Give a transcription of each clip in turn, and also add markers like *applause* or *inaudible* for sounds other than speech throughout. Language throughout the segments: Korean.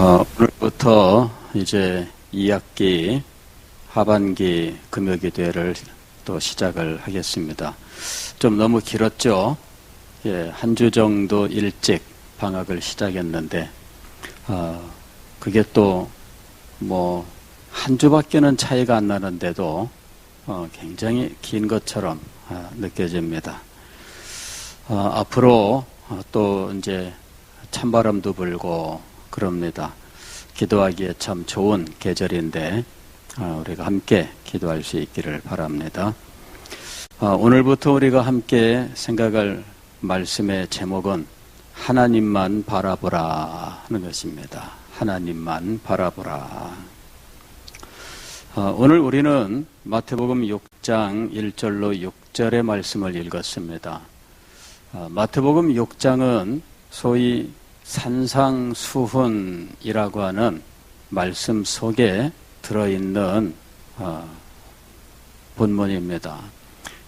어, 오늘부터 이제 2학기 하반기 금요기대를 또 시작을 하겠습니다. 좀 너무 길었죠? 예, 한 주 정도 일찍 방학을 시작했는데, 어, 그게 또 뭐, 한 주밖에는 차이가 안 나는데도 어, 굉장히 긴 것처럼 어, 느껴집니다. 어, 앞으로 어, 또 이제 찬바람도 불고 그럽니다. 기도하기에 참 좋은 계절인데 어, 우리가 함께 기도할 수 있기를 바랍니다. 어, 오늘부터 우리가 함께 생각할 말씀의 제목은 하나님만 바라보라 하는 것입니다. 하나님만 바라보라. 어, 오늘 우리는 마태복음 6장 1절로 6절의 말씀을 읽었습니다. 마태복음 6장은 소위 산상수훈이라고 하는 말씀 속에 들어있는 어, 본문입니다.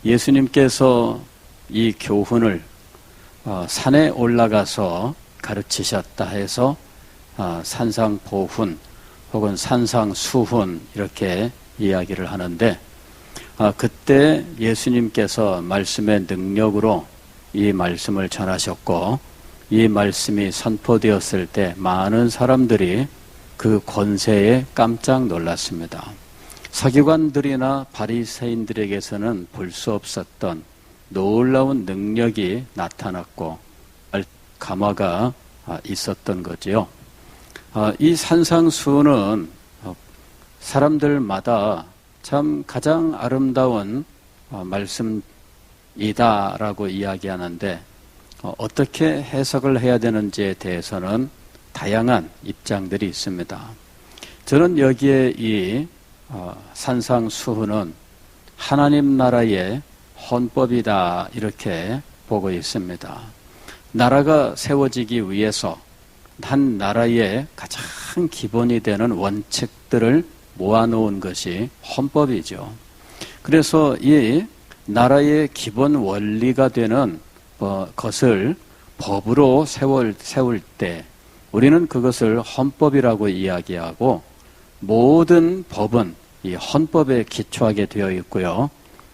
예수님께서 이 교훈을 어, 산에 올라가서 가르치셨다 해서 어, 산상보훈 혹은 산상수훈 이렇게 이야기를 하는데 그때 예수님께서 말씀의 능력으로 이 말씀을 전하셨고 이 말씀이 선포되었을 때 많은 사람들이 그 권세에 깜짝 놀랐습니다. 서기관들이나 바리새인들에게서는 볼 수 없었던 놀라운 능력이 나타났고 감화가 있었던 거지요. 아, 이 산상수는 사람들마다 참 가장 아름다운 어, 말씀이다라고 이야기하는데 어, 어떻게 해석을 해야 되는지에 대해서는 다양한 입장들이 있습니다. 저는 여기에 이 어, 산상수훈은 하나님 나라의 헌법이다 이렇게 보고 있습니다. 나라가 세워지기 위해서 한 나라의 가장 기본이 되는 원칙들을 모아놓은 것이 헌법이죠. 그래서 이 나라의 기본 원리가 되는 어, 것을 법으로 세울, 세울 때 우리는 그것을 헌법이라고 이야기하고 모든 법은 이 헌법에 기초하게 되어 있고요.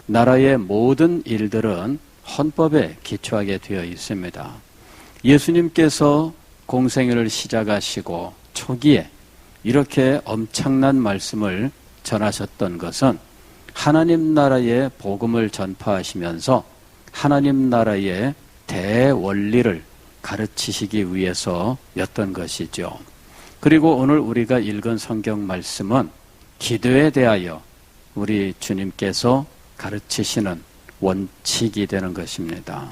나라의 모든 일들은 헌법에 기초하게 되어 있습니다. 예수님께서 공생애를 시작하시고 초기에 이렇게 엄청난 말씀을 전하셨던 것은 하나님 나라의 복음을 전파하시면서 하나님 나라의 대원리를 가르치시기 위해서였던 것이죠. 그리고 오늘 우리가 읽은 성경 말씀은 기도에 대하여 우리 주님께서 가르치시는 원칙이 되는 것입니다.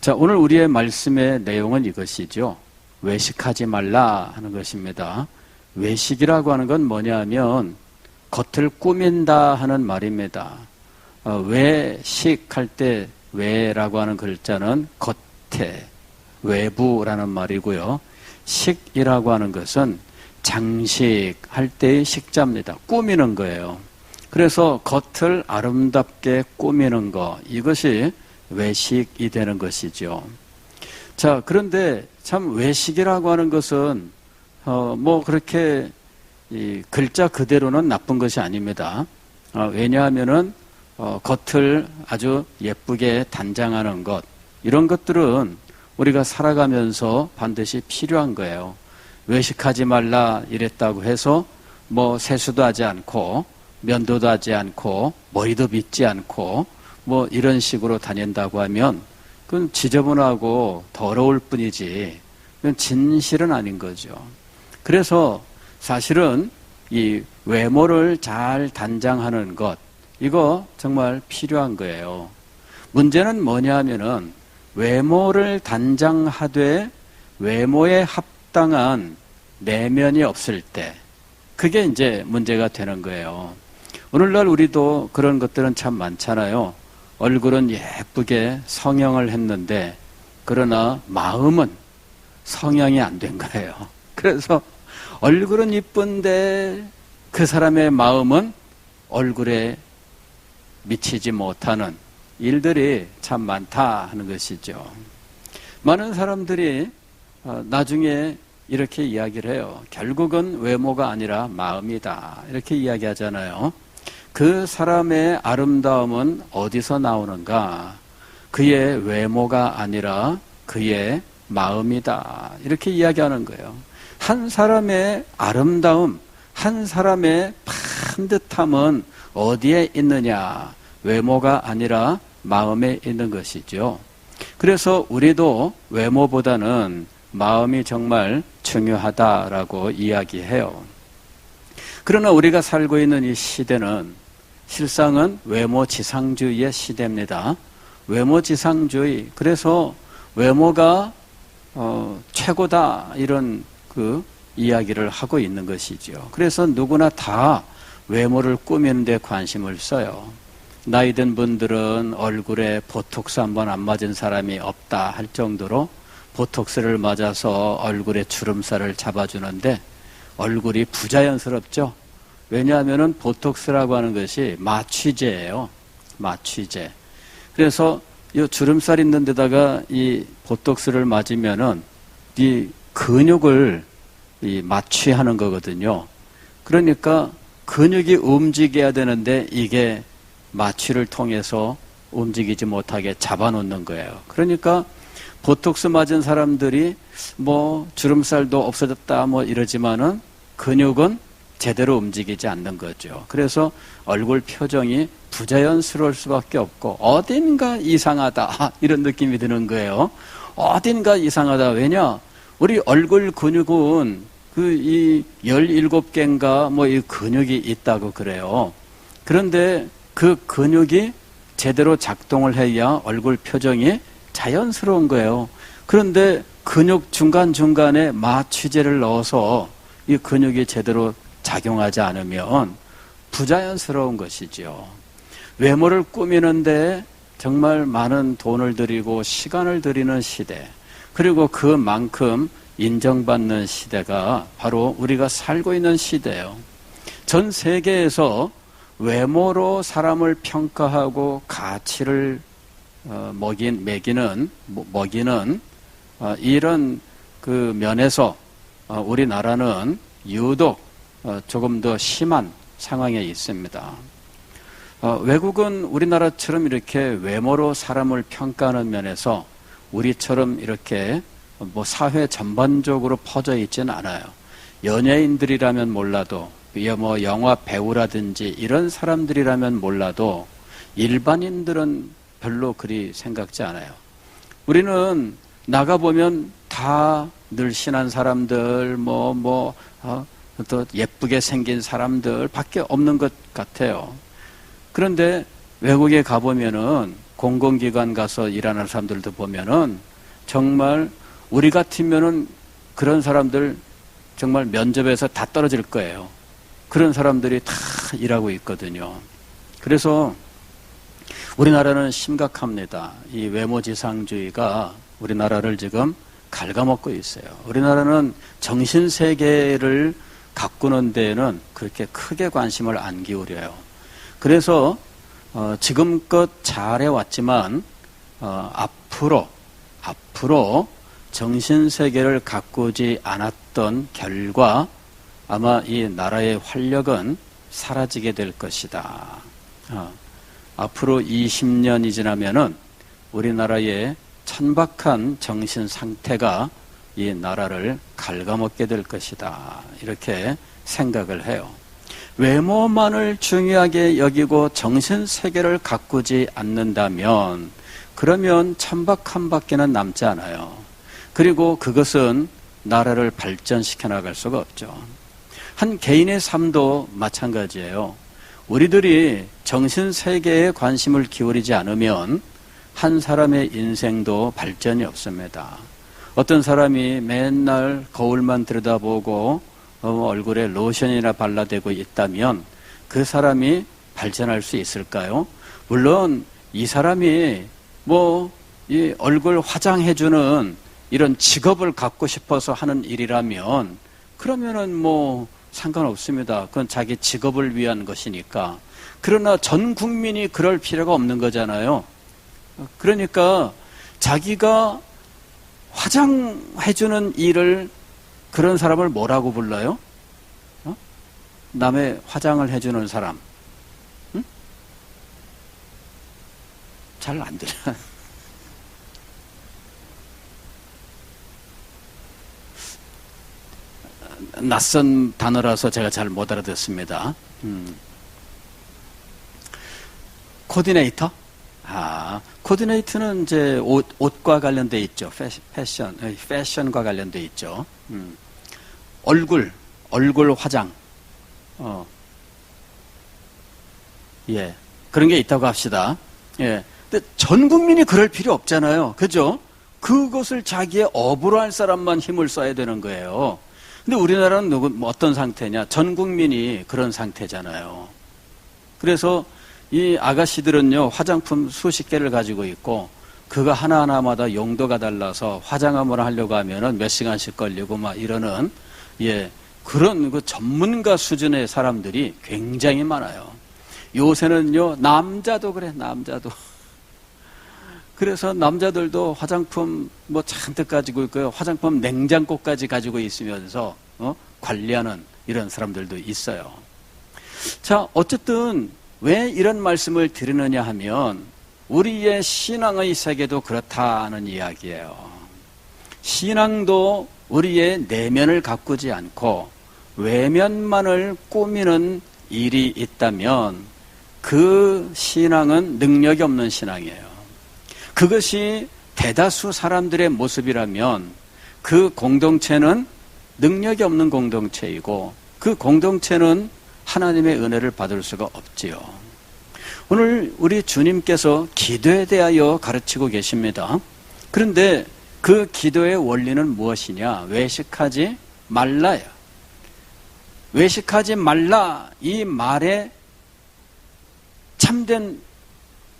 자, 오늘 우리의 말씀의 내용은 이것이죠. 외식하지 말라 하는 것입니다. 외식이라고 하는 건 뭐냐 하면 겉을 꾸민다 하는 말입니다. 어, 외식할 때 외라고 하는 글자는 겉에, 외부라는 말이고요. 식이라고 하는 것은 장식할 때의 식자입니다. 꾸미는 거예요. 그래서 겉을 아름답게 꾸미는 거, 이것이 외식이 되는 것이죠. 자, 그런데 참 외식이라고 하는 것은, 어, 뭐 그렇게 이 글자 그대로는 나쁜 것이 아닙니다. 어, 왜냐하면은 어, 겉을 아주 예쁘게 단장하는 것, 이런 것들은 우리가 살아가면서 반드시 필요한 거예요. 외식하지 말라 이랬다고 해서 뭐 세수도 하지 않고 면도도 하지 않고 머리도 빗지 않고 뭐 이런 식으로 다닌다고 하면 그건 지저분하고 더러울 뿐이지 그건 진실은 아닌 거죠. 그래서 사실은 이 외모를 잘 단장하는 것 이거 정말 필요한 거예요. 문제는 뭐냐 하면은 외모를 단장하되 외모에 합당한 내면이 없을 때 그게 이제 문제가 되는 거예요. 오늘날 우리도 그런 것들은 참 많잖아요. 얼굴은 예쁘게 성형을 했는데 그러나 마음은 성형이 안 된 거예요. *laughs* 그래서 얼굴은 이쁜데 그 사람의 마음은 얼굴에 미치지 못하는 일들이 참 많다 하는 것이죠. 많은 사람들이 어, 나중에 이렇게 이야기를 해요. 결국은 외모가 아니라 마음이다. 이렇게 이야기하잖아요. 그 사람의 아름다움은 어디서 나오는가? 그의 외모가 아니라 그의 마음이다. 이렇게 이야기하는 거예요. 한 사람의 아름다움, 한 사람의 반듯함은 어디에 있느냐? 외모가 아니라 마음에 있는 것이죠. 그래서 우리도 외모보다는 마음이 정말 중요하다라고 이야기해요. 그러나 우리가 살고 있는 이 시대는 실상은 외모 지상주의의 시대입니다. 외모 지상주의. 그래서 외모가 어, 최고다 이런 그 이야기를 하고 있는 것이죠. 그래서 누구나 다 외모를 꾸미는 데 관심을 써요. 나이 든 분들은 얼굴에 보톡스 한 번 안 맞은 사람이 없다 할 정도로 보톡스를 맞아서 얼굴에 주름살을 잡아주는데 얼굴이 부자연스럽죠. 왜냐하면 보톡스라고 하는 것이 마취제예요. 마취제. 그래서 이 주름살 있는 데다가 이 보톡스를 맞으면은 이 근육을 이 마취하는 거거든요. 그러니까 근육이 움직여야 되는데 이게 마취를 통해서 움직이지 못하게 잡아놓는 거예요. 그러니까 보톡스 맞은 사람들이 뭐 주름살도 없어졌다 뭐 이러지만은 근육은 제대로 움직이지 않는 거죠. 그래서 얼굴 표정이 부자연스러울 수밖에 없고 어딘가 이상하다 *laughs* 이런 느낌이 드는 거예요. 어딘가 이상하다. 왜냐? 우리 얼굴 근육은 그 이 17개인가 뭐 이 근육이 있다고 그래요. 그런데 그 근육이 제대로 작동을 해야 얼굴 표정이 자연스러운 거예요. 그런데 근육 중간중간에 마취제를 넣어서 이 근육이 제대로 작용하지 않으면 부자연스러운 것이죠. 외모를 꾸미는데 정말 많은 돈을 들이고 시간을 들이는 시대. 그리고 그만큼 인정받는 시대가 바로 우리가 살고 있는 시대예요. 전 세계에서 외모로 사람을 평가하고 가치를 어, 먹인 매기는 먹이는 어, 이런 그 면에서 어, 우리나라는 유독 조금 더 심한 상황에 있습니다. 외국은 우리나라처럼 이렇게 외모로 사람을 평가하는 면에서 우리처럼 이렇게 뭐 사회 전반적으로 퍼져 있지는 않아요. 연예인들이라면 몰라도 뭐 영화 배우라든지 이런 사람들이라면 몰라도 일반인들은 별로 그리 생각지 않아요. 우리는 나가보면 다 늘씬한 사람들, 뭐, 뭐, 어, 또 예쁘게 생긴 사람들 밖에 없는 것 같아요. 그런데 외국에 가보면은 공공기관 가서 일하는 사람들도 보면은 정말 우리 같으면은 그런 사람들 정말 면접에서 다 떨어질 거예요. 그런 사람들이 다 일하고 있거든요. 그래서 우리나라는 심각합니다. 이 외모지상주의가 우리나라를 지금 갉아먹고 있어요. 우리나라는 정신세계를 가꾸는 데에는 그렇게 크게 관심을 안 기울여요. 그래서 어, 지금껏 잘해왔지만 어, 앞으로 앞으로 정신세계를 가꾸지 않았던 결과 아마 이 나라의 활력은 사라지게 될 것이다. 어, 앞으로 20년이 지나면은 우리나라의 천박한 정신 상태가 이 나라를 갉아먹게 될 것이다. 이렇게 생각을 해요. 외모만을 중요하게 여기고 정신 세계를 가꾸지 않는다면 그러면 천박함 밖에는 남지 않아요. 그리고 그것은 나라를 발전시켜 나갈 수가 없죠. 한 개인의 삶도 마찬가지예요. 우리들이 정신 세계에 관심을 기울이지 않으면 한 사람의 인생도 발전이 없습니다. 어떤 사람이 맨날 거울만 들여다보고 어, 얼굴에 로션이나 발라대고 있다면 그 사람이 발전할 수 있을까요? 물론 이 사람이 뭐 이 얼굴 화장해주는 이런 직업을 갖고 싶어서 하는 일이라면 그러면은 뭐 상관없습니다. 그건 자기 직업을 위한 것이니까. 그러나 전 국민이 그럴 필요가 없는 거잖아요. 그러니까 자기가 화장해주는 일을 그런 사람을 뭐라고 불러요? 어? 남의 화장을 해주는 사람. 응? 잘안 들려. 낯선 단어라서 제가 잘 못 알아듣습니다. 음. 코디네이터? 아, 코디네이터는 이제 옷, 옷과 관련돼 있죠. 패션, 패션과 관련돼 있죠. 음. 얼굴, 얼굴 화장. 어. 예. 그런 게 있다고 합시다. 예. 근데 전 국민이 그럴 필요 없잖아요. 그죠? 그것을 자기의 업으로 할 사람만 힘을 써야 되는 거예요. 근데 우리나라는 누구, 뭐 어떤 상태냐? 전 국민이 그런 상태잖아요. 그래서 이 아가씨들은요, 화장품 수십 개를 가지고 있고, 그거 하나하나마다 용도가 달라서 화장함을 하려고 하면은 몇 시간씩 걸리고 막 이러는, 예, 그런 그 전문가 수준의 사람들이 굉장히 많아요. 요새는요, 남자도 그래, 남자도. 그래서 남자들도 화장품 뭐 잔뜩 가지고 있고요. 화장품 냉장고까지 가지고 있으면서 어? 관리하는 이런 사람들도 있어요. 자, 어쨌든 왜 이런 말씀을 드리느냐 하면 우리의 신앙의 세계도 그렇다는 이야기예요. 신앙도 우리의 내면을 가꾸지 않고 외면만을 꾸미는 일이 있다면 그 신앙은 능력이 없는 신앙이에요. 그것이 대다수 사람들의 모습이라면 그 공동체는 능력이 없는 공동체이고 그 공동체는 하나님의 은혜를 받을 수가 없지요. 오늘 우리 주님께서 기도에 대하여 가르치고 계십니다. 그런데 그 기도의 원리는 무엇이냐? 외식하지 말라요. 외식하지 말라 이 말에 참된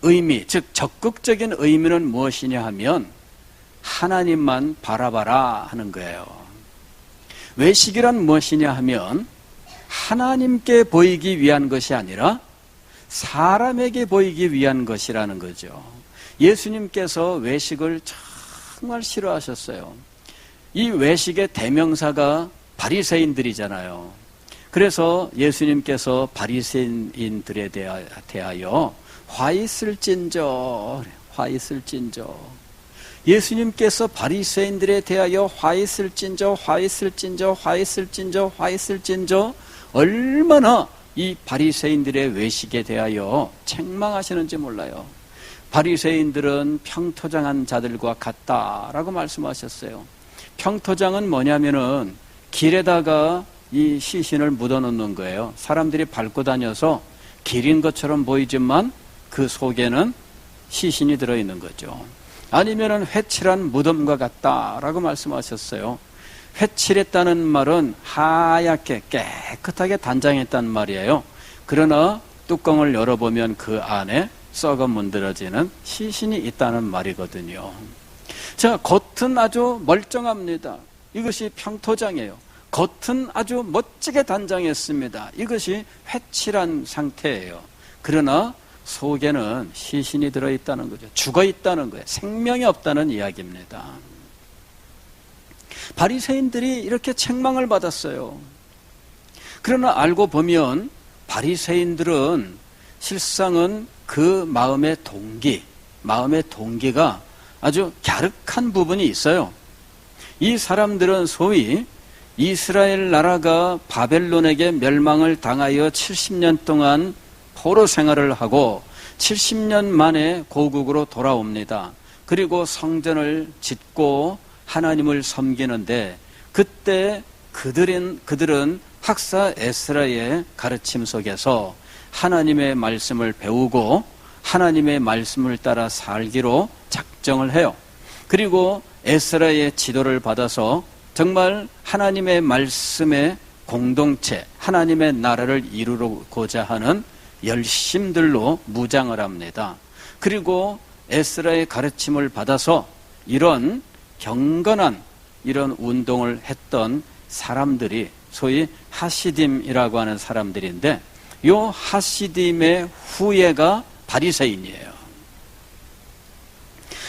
의미, 즉 적극적인 의미는 무엇이냐 하면 하나님만 바라봐라 하는 거예요. 외식이란 무엇이냐 하면 하나님께 보이기 위한 것이 아니라 사람에게 보이기 위한 것이라는 거죠. 예수님께서 외식을 정말 싫어하셨어요. 이 외식의 대명사가 바리새인들이잖아요. 그래서 예수님께서 바리새인들에 대하여 화 있을진저 화 있을진저 예수님께서 바리새인들에 대하여 화 있을진저 화 있을진저 화 있을진저 화 있을진저 얼마나 이 바리새인들의 외식에 대하여 책망하시는지 몰라요. 바리새인들은 평토장한 자들과 같다라고 말씀하셨어요. 평토장은 뭐냐면은 길에다가 이 시신을 묻어 놓는 거예요. 사람들이 밟고 다녀서 길인 것처럼 보이지만 그 속에는 시신이 들어있는 거죠. 아니면은 회칠한 무덤과 같다라고 말씀하셨어요. 회칠했다는 말은 하얗게 깨끗하게 단장했단 말이에요. 그러나 뚜껑을 열어보면 그 안에 썩어 문드러지는 시신이 있다는 말이거든요. 자, 겉은 아주 멀쩡합니다. 이것이 평토장이에요. 겉은 아주 멋지게 단장했습니다. 이것이 회칠한 상태예요. 그러나 속에는 시신이 들어있다는 거죠. 죽어 있다는 거예요. 생명이 없다는 이야기입니다. 바리새인들이 이렇게 책망을 받았어요. 그러나 알고 보면 바리새인들은 실상은 그 마음의 동기, 마음의 동기가 아주 갸륵한 부분이 있어요. 이 사람들은 소위 이스라엘 나라가 바벨론에게 멸망을 당하여 70년 동안 포로 생활을 하고 70년 만에 고국으로 돌아옵니다. 그리고 성전을 짓고 하나님을 섬기는데 그때 그들은 그들은 학사 에스라의 가르침 속에서 하나님의 말씀을 배우고 하나님의 말씀을 따라 살기로 작정을 해요. 그리고 에스라의 지도를 받아서 정말 하나님의 말씀의 공동체, 하나님의 나라를 이루고자 하는 열심들로 무장을 합니다. 그리고 에스라의 가르침을 받아서 이런 경건한 이런 운동을 했던 사람들이 소위 하시딤이라고 하는 사람들인데 요 하시딤의 후예가 바리새인이에요.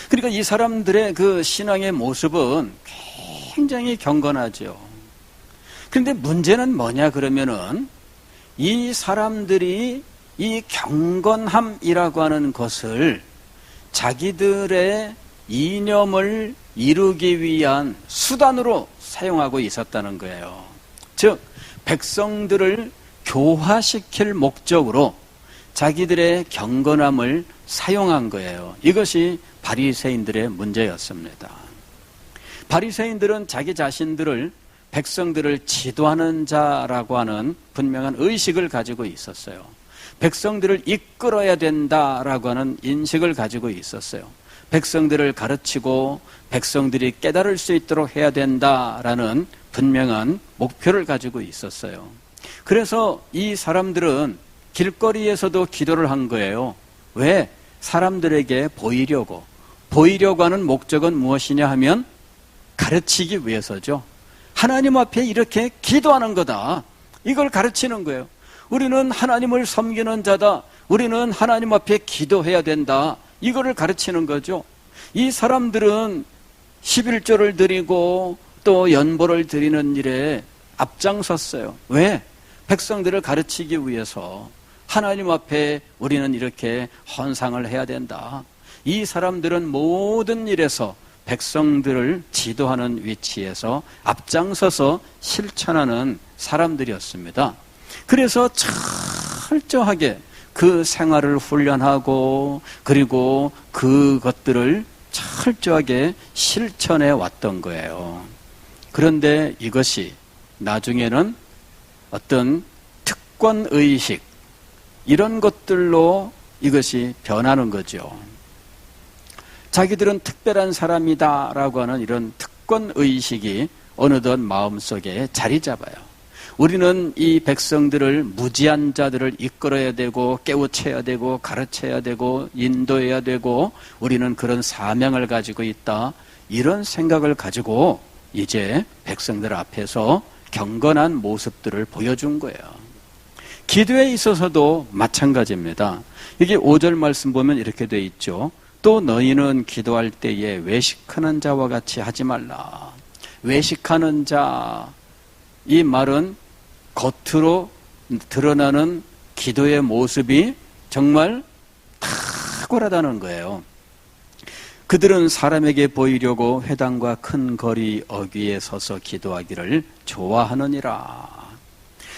그러니까 이 사람들의 그 신앙의 모습은 굉장히 경건하죠. 그런데 문제는 뭐냐 그러면은 이 사람들이 이 경건함이라고 하는 것을 자기들의 이념을 이루기 위한 수단으로 사용하고 있었다는 거예요. 즉, 백성들을 교화시킬 목적으로 자기들의 경건함을 사용한 거예요. 이것이 바리새인들의 문제였습니다. 바리새인들은 자기 자신들을 백성들을 지도하는 자라고 하는 분명한 의식을 가지고 있었어요. 백성들을 이끌어야 된다라고 하는 인식을 가지고 있었어요. 백성들을 가르치고 백성들이 깨달을 수 있도록 해야 된다라는 분명한 목표를 가지고 있었어요. 그래서 이 사람들은 길거리에서도 기도를 한 거예요. 왜? 사람들에게 보이려고. 보이려고 하는 목적은 무엇이냐 하면 가르치기 위해서죠. 하나님 앞에 이렇게 기도하는 거다. 이걸 가르치는 거예요. 우리는 하나님을 섬기는 자다. 우리는 하나님 앞에 기도해야 된다. 이거를 가르치는 거죠. 이 사람들은 11조를 드리고 또 연보를 드리는 일에 앞장섰어요. 왜? 백성들을 가르치기 위해서 하나님 앞에 우리는 이렇게 헌상을 해야 된다. 이 사람들은 모든 일에서 백성들을 지도하는 위치에서 앞장서서 실천하는 사람들이었습니다. 그래서 철저하게 그 생활을 훈련하고 그리고 그것들을 철저하게 실천해 왔던 거예요. 그런데 이것이 나중에는 어떤 특권 의식, 이런 것들로 이것이 변하는 거죠. 자기들은 특별한 사람이다라고 하는 이런 특권 의식이 어느덧 마음속에 자리 잡아요. 우리는 이 백성들을 무지한 자들을 이끌어야 되고 깨우쳐야 되고 가르쳐야 되고 인도해야 되고 우리는 그런 사명을 가지고 있다. 이런 생각을 가지고 이제 백성들 앞에서 경건한 모습들을 보여준 거예요. 기도에 있어서도 마찬가지입니다. 이게 5절 말씀 보면 이렇게 돼 있죠. 또 너희는 기도할 때에 외식하는 자와 같이 하지 말라. 외식하는 자. 이 말은 겉으로 드러나는 기도의 모습이 정말 탁월하다는 거예요. 그들은 사람에게 보이려고 회당과 큰 거리 어귀에 서서 기도하기를 좋아하느니라.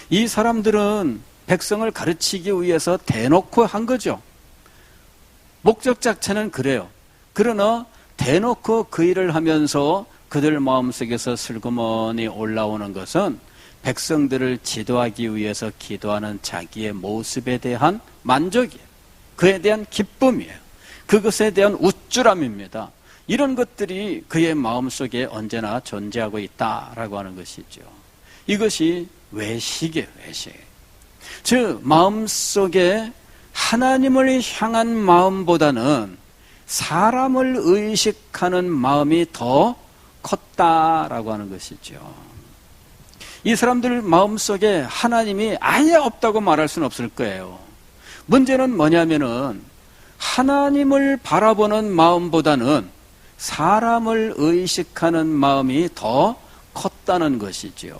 이 사람들은 백성을 가르치기 위해서 대놓고 한 거죠. 목적 자체는 그래요. 그러나 대놓고 그 일을 하면서 그들 마음속에서 슬그머니 올라오는 것은 백성들을 지도하기 위해서 기도하는 자기의 모습에 대한 만족이에요. 그에 대한 기쁨이에요. 그것에 대한 우쭐함입니다. 이런 것들이 그의 마음속에 언제나 존재하고 있다라고 하는 것이죠. 이것이 외식이에요, 외식. 즉, 마음속에 하나님을 향한 마음보다는 사람을 의식하는 마음이 더 컸다라고 하는 것이죠. 이 사람들 마음속에 하나님이 아예 없다고 말할 수는 없을 거예요. 문제는 뭐냐면은 하나님을 바라보는 마음보다는 사람을 의식하는 마음이 더 컸다는 것이죠.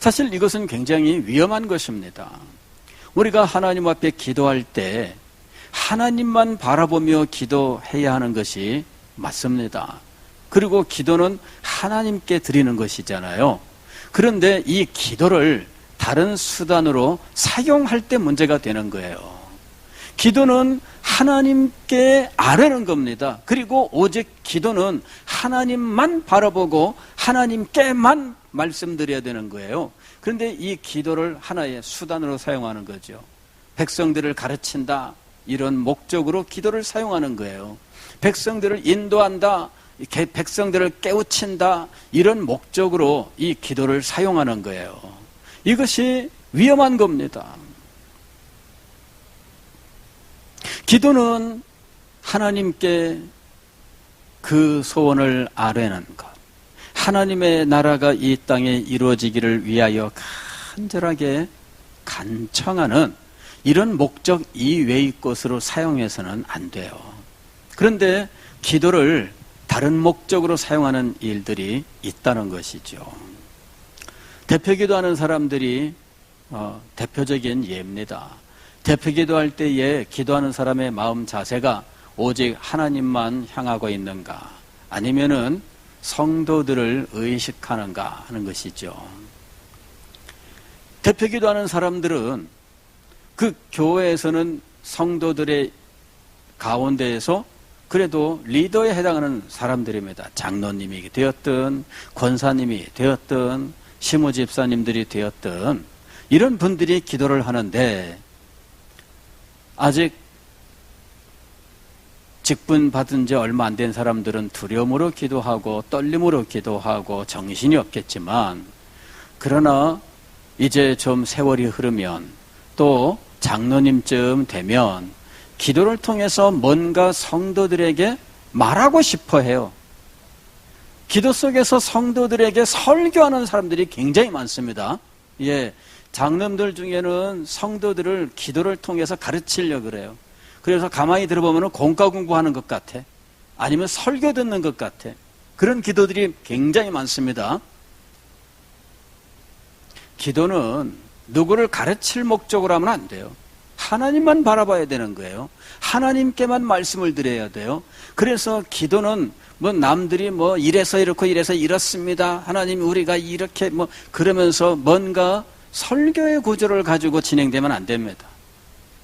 사실 이것은 굉장히 위험한 것입니다. 우리가 하나님 앞에 기도할 때 하나님만 바라보며 기도해야 하는 것이 맞습니다. 그리고 기도는 하나님께 드리는 것이잖아요. 그런데 이 기도를 다른 수단으로 사용할 때 문제가 되는 거예요. 기도는 하나님께 아뢰는 겁니다. 그리고 오직 기도는 하나님만 바라보고 하나님께만 말씀드려야 되는 거예요. 그런데 이 기도를 하나의 수단으로 사용하는 거죠. 백성들을 가르친다. 이런 목적으로 기도를 사용하는 거예요. 백성들을 인도한다. 백성들을 깨우친다. 이런 목적으로 이 기도를 사용하는 거예요. 이것이 위험한 겁니다. 기도는 하나님께 그 소원을 아뢰는 것. 하나님의 나라가 이 땅에 이루어지기를 위하여 간절하게 간청하는 이런 목적 이외의 것으로 사용해서는 안 돼요. 그런데 기도를 다른 목적으로 사용하는 일들이 있다는 것이죠. 대표 기도하는 사람들이 어, 대표적인 예입니다. 대표 기도할 때에 기도하는 사람의 마음 자세가 오직 하나님만 향하고 있는가 아니면은 성도들을 의식하는가 하는 것이죠. 대표 기도하는 사람들은 그 교회에서는 성도들의 가운데에서 그래도 리더에 해당하는 사람들입니다. 장로님이 되었든 권사님이 되었든 시모 집사님들이 되었든 이런 분들이 기도를 하는데 아직 직분 받은 지 얼마 안 된 사람들은 두려움으로 기도하고 떨림으로 기도하고 정신이 없겠지만 그러나 이제 좀 세월이 흐르면 또 장로님쯤 되면 기도를 통해서 뭔가 성도들에게 말하고 싶어 해요. 기도 속에서 성도들에게 설교하는 사람들이 굉장히 많습니다. 예. 장로들 중에는 성도들을 기도를 통해서 가르치려 그래요. 그래서 가만히 들어보면 공과 공부하는 것 같아. 아니면 설교 듣는 것 같아. 그런 기도들이 굉장히 많습니다. 기도는 누구를 가르칠 목적으로 하면 안 돼요. 하나님만 바라봐야 되는 거예요. 하나님께만 말씀을 드려야 돼요. 그래서 기도는 뭐 남들이 뭐 이래서 이렇고 이래서 이렇습니다. 하나님 우리가 이렇게 뭐 그러면서 뭔가 설교의 구조를 가지고 진행되면 안 됩니다.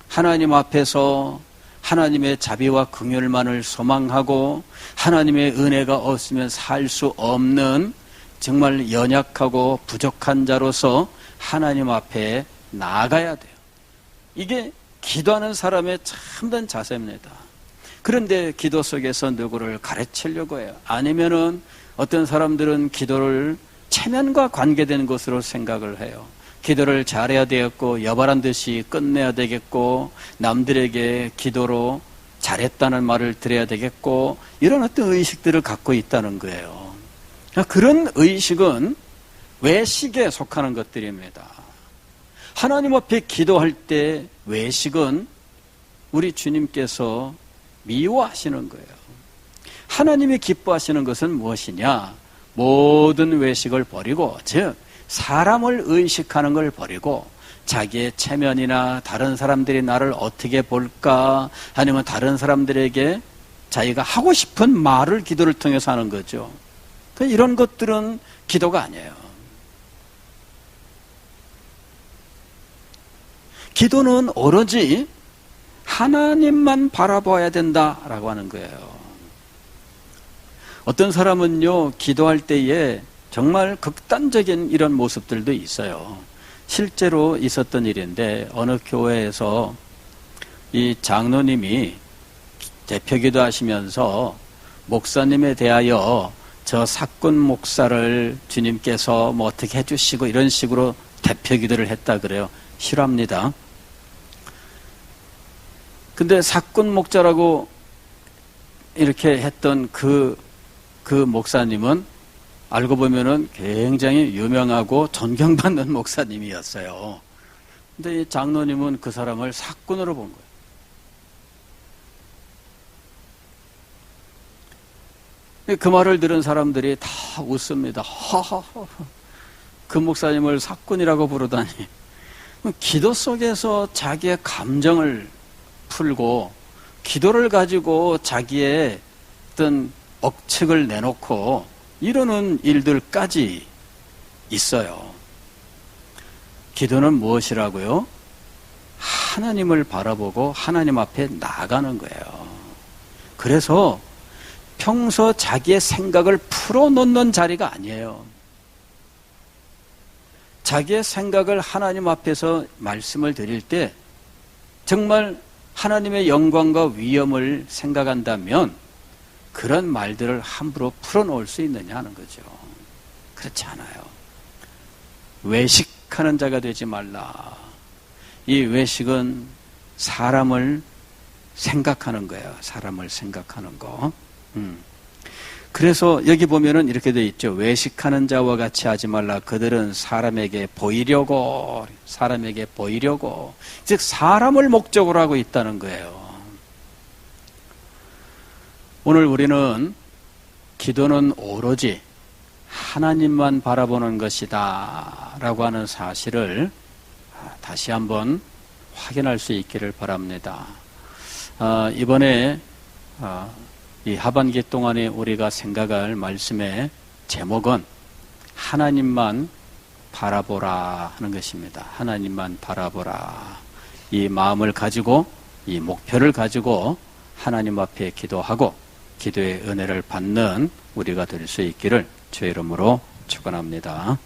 하나님 앞에서 하나님의 자비와 긍휼만을 소망하고 하나님의 은혜가 없으면 살 수 없는 정말 연약하고 부족한 자로서 하나님 앞에 나아가야 돼요. 이게 기도하는 사람의 참된 자세입니다. 그런데 기도 속에서 누구를 가르치려고 해요. 아니면은 어떤 사람들은 기도를 체면과 관계된 것으로 생각을 해요. 기도를 잘해야 되겠고 여발한 듯이 끝내야 되겠고 남들에게 기도로 잘했다는 말을 드려야 되겠고 이런 어떤 의식들을 갖고 있다는 거예요. 그런 의식은 외식에 속하는 것들입니다. 하나님 앞에 기도할 때 외식은 우리 주님께서 미워하시는 거예요. 하나님이 기뻐하시는 것은 무엇이냐? 모든 외식을 버리고, 즉, 사람을 의식하는 걸 버리고 자기의 체면이나 다른 사람들이 나를 어떻게 볼까 아니면 다른 사람들에게 자기가 하고 싶은 말을 기도를 통해서 하는 거죠. 그러니까 이런 것들은 기도가 아니에요. 기도는 오로지 하나님만 바라봐야 된다라고 하는 거예요. 어떤 사람은요, 기도할 때에 정말 극단적인 이런 모습들도 있어요. 실제로 있었던 일인데 어느 교회에서 이 장로님이 대표 기도하시면서 목사님에 대하여 저 사건 목사를 주님께서 뭐 어떻게 해주시고 이런 식으로 대표 기도를 했다 그래요. 싫어합니다. 근데 사건 목자라고 이렇게 했던 그, 그 목사님은 알고 보면은 굉장히 유명하고 존경받는 *laughs* 목사님이었어요. 근데 이 장로님은 그 사람을 사꾼으로 본 거예요. 그 말을 들은 사람들이 다 웃습니다. 하하하. 그 목사님을 사꾼이라고 부르다니. 기도 속에서 자기의 감정을 풀고 기도를 가지고 자기의 어떤 억측을 내놓고 이러는 일들까지 있어요. 기도는 무엇이라고요? 하나님을 바라보고 하나님 앞에 나가는 거예요. 그래서 평소 자기의 생각을 풀어놓는 자리가 아니에요. 자기의 생각을 하나님 앞에서 말씀을 드릴 때 정말 하나님의 영광과 위엄을 생각한다면 그런 말들을 함부로 풀어놓을 수 있느냐 하는 거죠. 그렇지 않아요. 외식하는 자가 되지 말라. 이 외식은 사람을 생각하는 거예요. 사람을 생각하는 거. 음. 그래서 여기 보면은 이렇게 돼 있죠. 외식하는 자와 같이 하지 말라. 그들은 사람에게 보이려고, 사람에게 보이려고. 즉, 사람을 목적으로 하고 있다는 거예요. 오늘 우리는 기도는 오로지 하나님만 바라보는 것이다. 라고 하는 사실을 다시 한번 확인할 수 있기를 바랍니다. 아, 이번에 아, 이 하반기 동안에 우리가 생각할 말씀의 제목은 하나님만 바라보라 하는 것입니다. 하나님만 바라보라. 이 마음을 가지고 이 목표를 가지고 하나님 앞에 기도하고 기도의 은혜를 받는 우리가 될 수 있기를 주의 이름으로 축원합니다.